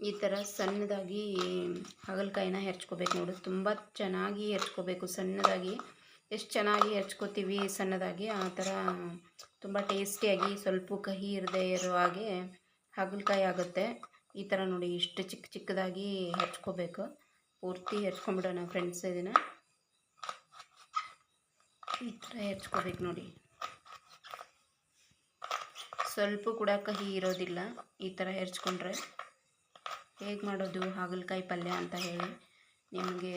ಈ ಥರ ಸಣ್ಣದಾಗಿ ಹಾಗಲಕಾಯಿನ ಹೆರ್ಚ್ಕೋಬೇಕು ನೋಡಿ. ತುಂಬ ಚೆನ್ನಾಗಿ ಹೆರ್ಚ್ಕೋಬೇಕು ಸಣ್ಣದಾಗಿ. ಎಷ್ಟು ಚೆನ್ನಾಗಿ ಹೆರ್ಚ್ಕೋತೀವಿ ಸಣ್ಣದಾಗಿ, ಆ ಥರ ತುಂಬ ಟೇಸ್ಟಿಯಾಗಿ ಸ್ವಲ್ಪ ಕಹಿ ಇರದೇ ಇರೋ ಹಾಗೆ ಹಾಗಲಕಾಯಿ ಆಗುತ್ತೆ. ಈ ಥರ ನೋಡಿ ಇಷ್ಟು ಚಿಕ್ಕ ಚಿಕ್ಕದಾಗಿ ಹೆಚ್ಕೋಬೇಕು ಪೂರ್ತಿ ಹೆಚ್ಕೊಂಬಿಡೋಣ ಫ್ರೆಂಡ್ಸ್ ಇದನ್ನು. ಈ ಥರ ಹೆರ್ಚ್ಕೋಬೇಕು ನೋಡಿ. ಸ್ವಲ್ಪ ಕೂಡ ಕಹಿ ಇರೋದಿಲ್ಲ ಈ ಥರ ಹೆರ್ಚ್ಕೊಂಡ್ರೆ. ಹೇಗೆ ಮಾಡೋದು, ಹಾಗಲಕಾಯಿ ಪಲ್ಯ ಅಂತ ಹೇಳಿ ನಿಮಗೆ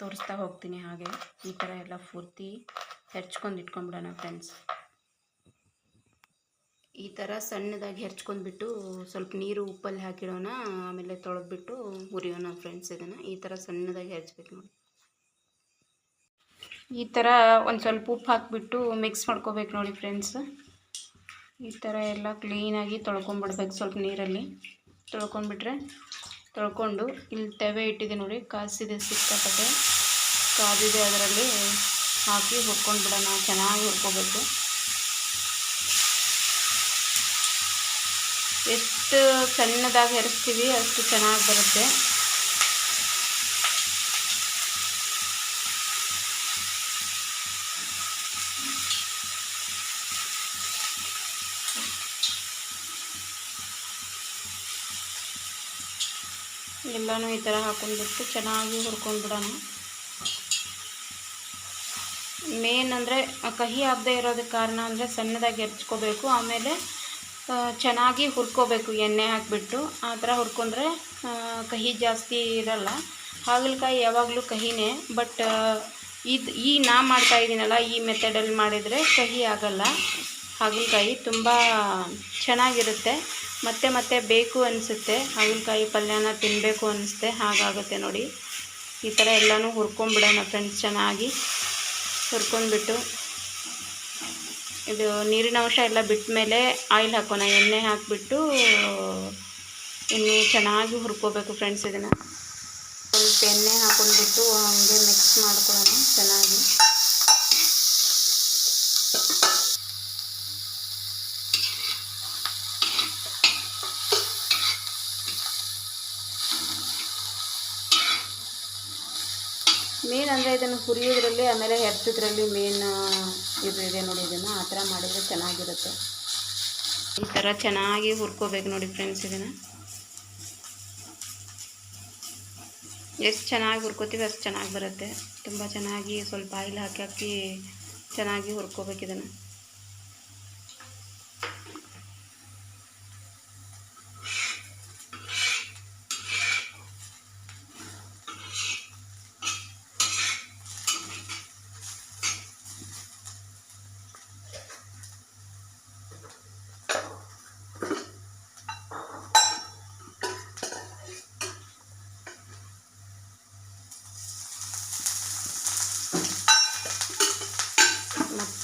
ತೋರಿಸ್ತಾ ಹೋಗ್ತೀನಿ ಹಾಗೆ. ಈ ಥರ ಎಲ್ಲ ಪೂರ್ತಿ ಹೆಚ್ಕೊಂಡು ಇಟ್ಕೊಂಡ್ಬಿಡೋಣ ಫ್ರೆಂಡ್ಸ್ ಈ ಥರ ಸಣ್ಣದಾಗಿ ಹೆಚ್ಕೊಂಡ್ಬಿಟ್ಟು ಸ್ವಲ್ಪ ನೀರು ಉಪ್ಪಲ್ಲಿ ಹಾಕಿಡೋಣ, ಆಮೇಲೆ ತೊಳೆದ್ಬಿಟ್ಟು ಹುರಿಯೋಣ ಫ್ರೆಂಡ್ಸ್ ಇದನ್ನು. ಈ ಥರ ಸಣ್ಣದಾಗಿ ಹೆರ್ಚ್ಬೇಕು ನೋಡಿ. ಈ ಥರ ಒಂದು ಸ್ವಲ್ಪ ಉಪ್ಪು ಹಾಕಿಬಿಟ್ಟು ಮಿಕ್ಸ್ ಮಾಡ್ಕೋಬೇಕು ನೋಡಿ ಫ್ರೆಂಡ್ಸ್ ಈ ಥರ ಎಲ್ಲ ಕ್ಲೀನಾಗಿ ತೊಳ್ಕೊಂಬಿಡ್ಬೇಕು ಸ್ವಲ್ಪ ನೀರಲ್ಲಿ. ತೊಳ್ಕೊಂಡ್ಬಿಟ್ರೆ ತೊಳ್ಕೊಂಡು ಇಲ್ಲಿ ತವೆ ಇಟ್ಟಿದೆ ನೋಡಿ, ಕಾಸಿದೆ ಸಿಕ್ಕಾಪಟ್ಟೆ. ಕಾದಿದೆ ಅದರಲ್ಲಿ ಹಾಕಿ ಹುರ್ಕೊಂಡ್ಬಿಡೋಣ, ಚೆನ್ನಾಗಿ ಹುರ್ಕೋಬೇಕು. ಎಷ್ಟು ಸಣ್ಣದಾಗಿ ಹೆರಿಸ್ತೀವಿ ಅಷ್ಟು ಚೆನ್ನಾಗಿ ಬರುತ್ತೆ. ಎಲ್ಲನೂ ಈ ಥರ ಹಾಕೊಂಡ್ಬಿಟ್ಟು ಚೆನ್ನಾಗಿ ಹುರ್ಕೊಂಡ್ಬಿಡೋಣ ಮೇನ್ ಅಂದರೆ ಕಹಿ ಆಗದೆ ಇರೋದಕ್ಕೆ ಕಾರಣ ಅಂದರೆ ಸಣ್ಣದಾಗಿ ಹೆಚ್ಕೋಬೇಕು ಆಮೇಲೆ ಚೆನ್ನಾಗಿ ಹುರ್ಕೋಬೇಕು, ಎಣ್ಣೆ ಹಾಕಿಬಿಟ್ಟು. ಆ ಥರ ಹುರ್ಕೊಂಡ್ರೆ ಕಹಿ ಜಾಸ್ತಿ ಇರಲ್ಲ. ಹಾಗಲಕಾಯಿ ಯಾವಾಗಲೂ ಕಹಿನೇ, ಬಟ್ ಇದು, ಈ ನಾ ಮಾಡ್ತಾ ಇದ್ದೀನಲ್ಲ ಈ ಮೆಥಡಲ್ಲಿ ಮಾಡಿದರೆ ಕಹಿ ಆಗಲ್ಲ. ಹಾಗಲಕಾಯಿ ತುಂಬ ಚೆನ್ನಾಗಿರುತ್ತೆ. ಮತ್ತೆ ಮತ್ತೆ ಬೇಕು ಅನಿಸುತ್ತೆ. ಹಾಗಲಕಾಯಿ ಪಲ್ಯನ ತಿನ್ನಬೇಕು ಅನಿಸುತ್ತೆ. ಹಾಗಾಗುತ್ತೆ ನೋಡಿ. ಈ ಥರ ಎಲ್ಲನೂ ಹುರ್ಕೊಂಡ್ಬಿಡೋಣ ಫ್ರೆಂಡ್ಸ್ ಚೆನ್ನಾಗಿ. ಹುರ್ಕೊಂಡ್ಬಿಟ್ಟು ಇದು ನೀರಿನ ಅಂಶ ಎಲ್ಲ ಬಿಟ್ಟ ಮೇಲೆ ಆಯಿಲ್ ಹಾಕೋಣ. ಎಣ್ಣೆ ಹಾಕಿಬಿಟ್ಟು ಎಣ್ಣೆ ಚೆನ್ನಾಗಿ ಹುರ್ಕೋಬೇಕು ಫ್ರೆಂಡ್ಸ್ ಇದನ್ನು. ಸ್ವಲ್ಪ ಎಣ್ಣೆ ಹಾಕೊಂಡ್ಬಿಟ್ಟು ಹಾಗೆ ಮಿಕ್ಸ್ ಮಾಡ್ಕೊಳ್ಳೋಣ ಚೆನ್ನಾಗಿ ಮೇನ್ ಅಂದರೆ ಇದನ್ನು ಹುರಿಯೋದ್ರಲ್ಲಿ, ಆಮೇಲೆ ಹೆರ್ಚೋದ್ರಲ್ಲಿ ಮೇನ್ ಇದು ಇದೆ ನೋಡಿ, ಇದನ್ನು ಆ ಥರ ಮಾಡಿದರೆ ಚೆನ್ನಾಗಿರುತ್ತೆ. ಈ ಥರ ಚೆನ್ನಾಗಿ ಹುರ್ಕೋಬೇಕು ನೋಡಿ ಫ್ರೆಂಡ್ಸ್ ಇದನ್ನು. ಎಷ್ಟು ಚೆನ್ನಾಗಿ ಹುರ್ಕೋತೀವಿ ಅಷ್ಟು ಚೆನ್ನಾಗಿ ಬರುತ್ತೆ. ತುಂಬ ಚೆನ್ನಾಗಿ ಸ್ವಲ್ಪ ಆಯಿಲ್ ಹಾಕಿ ಹಾಕಿ ಚೆನ್ನಾಗಿ ಹುರ್ಕೋಬೇಕು ಇದನ್ನು.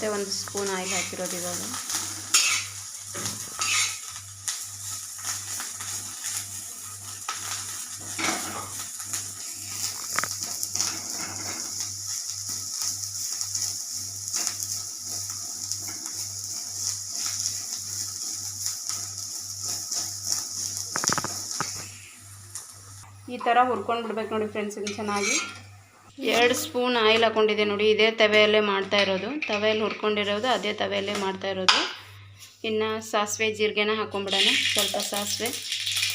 ಮತ್ತೆ ಒಂದು ಸ್ಪೂನ್ ಆಯಿಲ್ ಹಾಕಿರೋದು ಇವಾಗ. ಈ ಥರ ಹುರ್ಕೊಂಡು ಬಿಡ್ಬೇಕು ನೋಡಿ ಫ್ರೆಂಡ್ಸ್ ಚೆನ್ನಾಗಿ. ಎರಡು ಸ್ಪೂನ್ ಆಯಿಲ್ ಹಾಕ್ಕೊಂಡಿದ್ದೆ ನೋಡಿ, ಇದೇ ತವೆಯಲ್ಲೇ ಮಾಡ್ತಾ ಇರೋದು. ತವೆಯಲ್ಲಿ ಹುರ್ಕೊಂಡಿರೋದು, ಅದೇ ತವೆಯಲ್ಲೇ ಮಾಡ್ತಾ ಇರೋದು. ಇನ್ನು ಸಾಸಿವೆ ಜೀರಿಗೆನ ಹಾಕೊಂಡ್ಬಿಡೋಣ ಸ್ವಲ್ಪ ಸಾಸಿವೆ,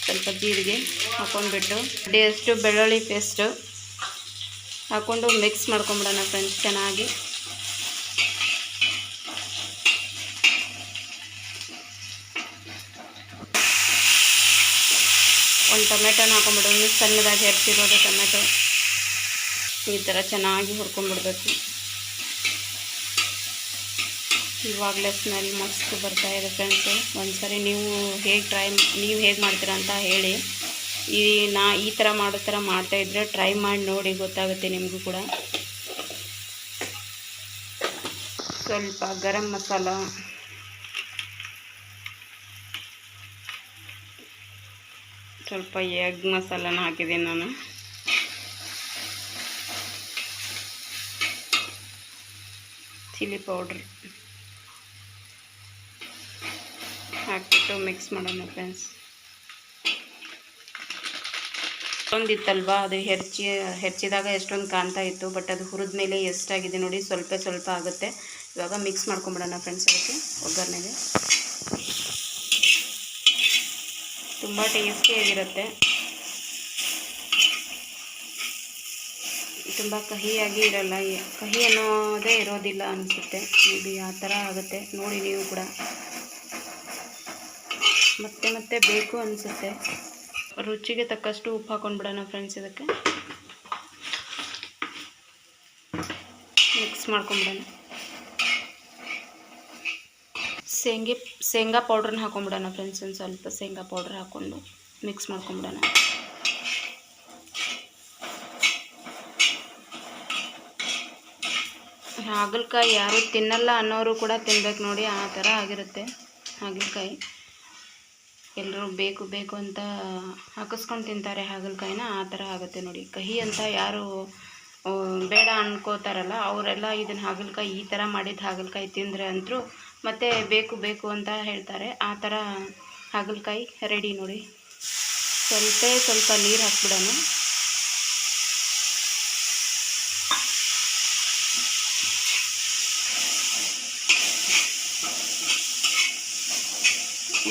ಸ್ವಲ್ಪ ಜೀರಿಗೆ ಹಾಕೊಂಡ್ಬಿಟ್ಟು ಅಷ್ಟು ಬೆಳ್ಳುಳ್ಳಿ ಪೇಸ್ಟು ಹಾಕ್ಕೊಂಡು ಮಿಕ್ಸ್ ಮಾಡ್ಕೊಂಬಿಡೋಣ ಫ್ರೆಂಡ್ಸ್ ಚೆನ್ನಾಗಿ. ಒಂದು ಟೊಮೆಟೊನ ಹಾಕೊಂಡ್ಬಿಡೋಣ ಸಣ್ಣದಾಗಿ ಹೆಚ್ಚಿರೋದು ಟೊಮೆಟೊ. ಈ ಥರ ಚೆನ್ನಾಗಿ ಹುರ್ಕೊಂಡ್ಬಿಡ್ಬೇಕು ಇವಾಗಲೇ ಸ್ಮೆಲ್ ಮಸ್ತ್ ಬರ್ತಾ ಇದೆ ಫ್ರೆಂಡ್ಸು ಒಂದ್ಸರಿ ನೀವು ಹೇಗೆ ಟ್ರೈ ನೀವು ಹೇಗೆ ಮಾಡ್ತೀರಾ ಅಂತ ಹೇಳಿ. ಈ ನಾ ಈ ಥರ ಮಾಡೋ ಥರ ಮಾಡ್ತಾಯಿದ್ರೆ ಟ್ರೈ ಮಾಡಿ ನೋಡಿ ಗೊತ್ತಾಗುತ್ತೆ ನಿಮಗೂ ಕೂಡ. ಸ್ವಲ್ಪ ಗರಂ ಮಸಾಲ. ಸ್ವಲ್ಪ ಎಗ್ ಮಸಾಲನ ಹಾಕಿದ್ದೀನಿ ನಾನು. ಚಿಲ್ಲಿ ಪೌಡ್ರ್ ಹಾಕ್ಬಿಟ್ಟು ಮಿಕ್ಸ್ ಮಾಡೋಣ ಫ್ರೆಂಡ್ಸ್ ಒಂದಿತ್ತಲ್ವಾ? ಅದು ಹೆರ್ಚಿ, ಹೆರ್ಚಿದಾಗ ಎಷ್ಟೊಂದು ಕಾಣ್ತಾ ಇತ್ತು ಬಟ್ ಅದು ಹುರಿದ ಮೇಲೆ ಎಷ್ಟಾಗಿದೆ ನೋಡಿ ಸ್ವಲ್ಪ ಸ್ವಲ್ಪ ಆಗುತ್ತೆ. ಇವಾಗ ಮಿಕ್ಸ್ ಮಾಡ್ಕೊಂಬಿಡೋಣ ಫ್ರೆಂಡ್ಸ್ ಅದಕ್ಕೆ, ಒಗ್ಗರಣೆಗೆ. ತುಂಬ ಟೇಸ್ಟಿಯಾಗಿರುತ್ತೆ ತುಂಬ ಕಹಿಯಾಗಿ ಇರಲ್ಲ. ಕಹಿ ಅನ್ನೋದೇ ಇರೋದಿಲ್ಲ ಅನಿಸುತ್ತೆ. ಮೇ ಬಿ ಆ ಥರ ಆಗುತ್ತೆ. ನೋಡಿ ನೀವು ಕೂಡ. ಮತ್ತೆ ಮತ್ತೆ ಬೇಕು ಅನಿಸುತ್ತೆ. ರುಚಿಗೆ ತಕ್ಕಷ್ಟು ಉಪ್ಪು ಹಾಕೊಂಡ್ಬಿಡೋಣ ಫ್ರೆಂಡ್ಸ್ ಇದಕ್ಕೆ. ಮಿಕ್ಸ್ ಮಾಡ್ಕೊಂಬಿಡೋಣ ಶೇಂಗಿ, ಶೇಂಗಾ ಪೌಡ್ರನ್ನ ಹಾಕೊಂಡ್ಬಿಡೋಣ ಫ್ರೆಂಡ್ಸ್ ಒಂದು ಸ್ವಲ್ಪ ಶೇಂಗಾ ಪೌಡ್ರ್ ಹಾಕ್ಕೊಂಡು ಮಿಕ್ಸ್ ಮಾಡ್ಕೊಂಬಿಡೋಣ ಹಾಗಲಕಾಯಿ ಯಾರು ತಿನ್ನಲ್ಲ ಅನ್ನೋರು ಕೂಡ ತಿನ್ಬೇಕು ನೋಡಿ, ಆ ಥರ ಆಗಿರುತ್ತೆ ಹಾಗಲಕಾಯಿ. ಎಲ್ಲರೂ ಬೇಕು ಬೇಕು ಅಂತ ಹಾಕಿಸ್ಕೊಂಡು ತಿಂತಾರೆ ಹಾಗಲಕಾಯಿನ, ಆ ಥರ ಆಗುತ್ತೆ ನೋಡಿ. ಕಹಿ ಅಂತ ಯಾರು ಬೇಡ ಅನ್ಕೋತಾರಲ್ಲ, ಅವರೆಲ್ಲ ಇದನ್ನು ಹಾಗಲಕಾಯಿ, ಈ ಥರ ಮಾಡಿದ ಹಾಗಲಕಾಯಿ ತಿಂದರೆ ಅಂತರೂ ಮತ್ತೆ ಬೇಕು ಬೇಕು ಅಂತ ಹೇಳ್ತಾರೆ. ಆ ಥರ ಹಾಗಲಕಾಯಿ ರೆಡಿ ನೋಡಿ. ಸ್ವಲ್ಪ ಸ್ವಲ್ಪ ನೀರು ಹಾಕ್ಬಿಡೋಣ.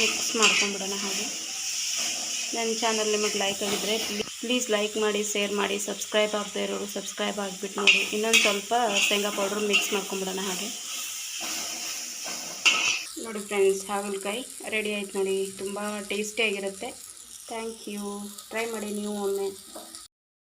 ಮಿಕ್ಸ್ ಮಾಡ್ಕೊಂಡ್ಬಿಡೋಣ ಹಾಗೆ. ನನ್ನ ಚಾನಲ್ ನಿಮಗೆ ಲೈಕ್ ಆಗಿದ್ದರೆ ಪ್ಲೀಸ್ ಲೈಕ್ ಮಾಡಿ ಶೇರ್ ಮಾಡಿ ಸಬ್ಸ್ಕ್ರೈಬ್ ಆಗದೆ ಇರೋರು ಸಬ್ಸ್ಕ್ರೈಬ್ ಆಗಿಬಿಟ್ಟು ನೋಡಿ. ಇನ್ನೊಂದು ಸ್ವಲ್ಪ ಶೇಂಗಾ ಪೌಡ್ರ್ ಮಿಕ್ಸ್ ಮಾಡ್ಕೊಂಬಿಡೋಣ ಹಾಗೆ. ನೋಡಿ ಫ್ರೆಂಡ್ಸ್ ಹಾಗಲ್ಕಾಯಿ ರೆಡಿ ಆಯ್ತು ನೋಡಿ. ತುಂಬ ಟೇಸ್ಟಿಯಾಗಿರುತ್ತೆ ಥ್ಯಾಂಕ್ ಯು ಟ್ರೈ ಮಾಡಿ ನೀವು ಒಮ್ಮೆ.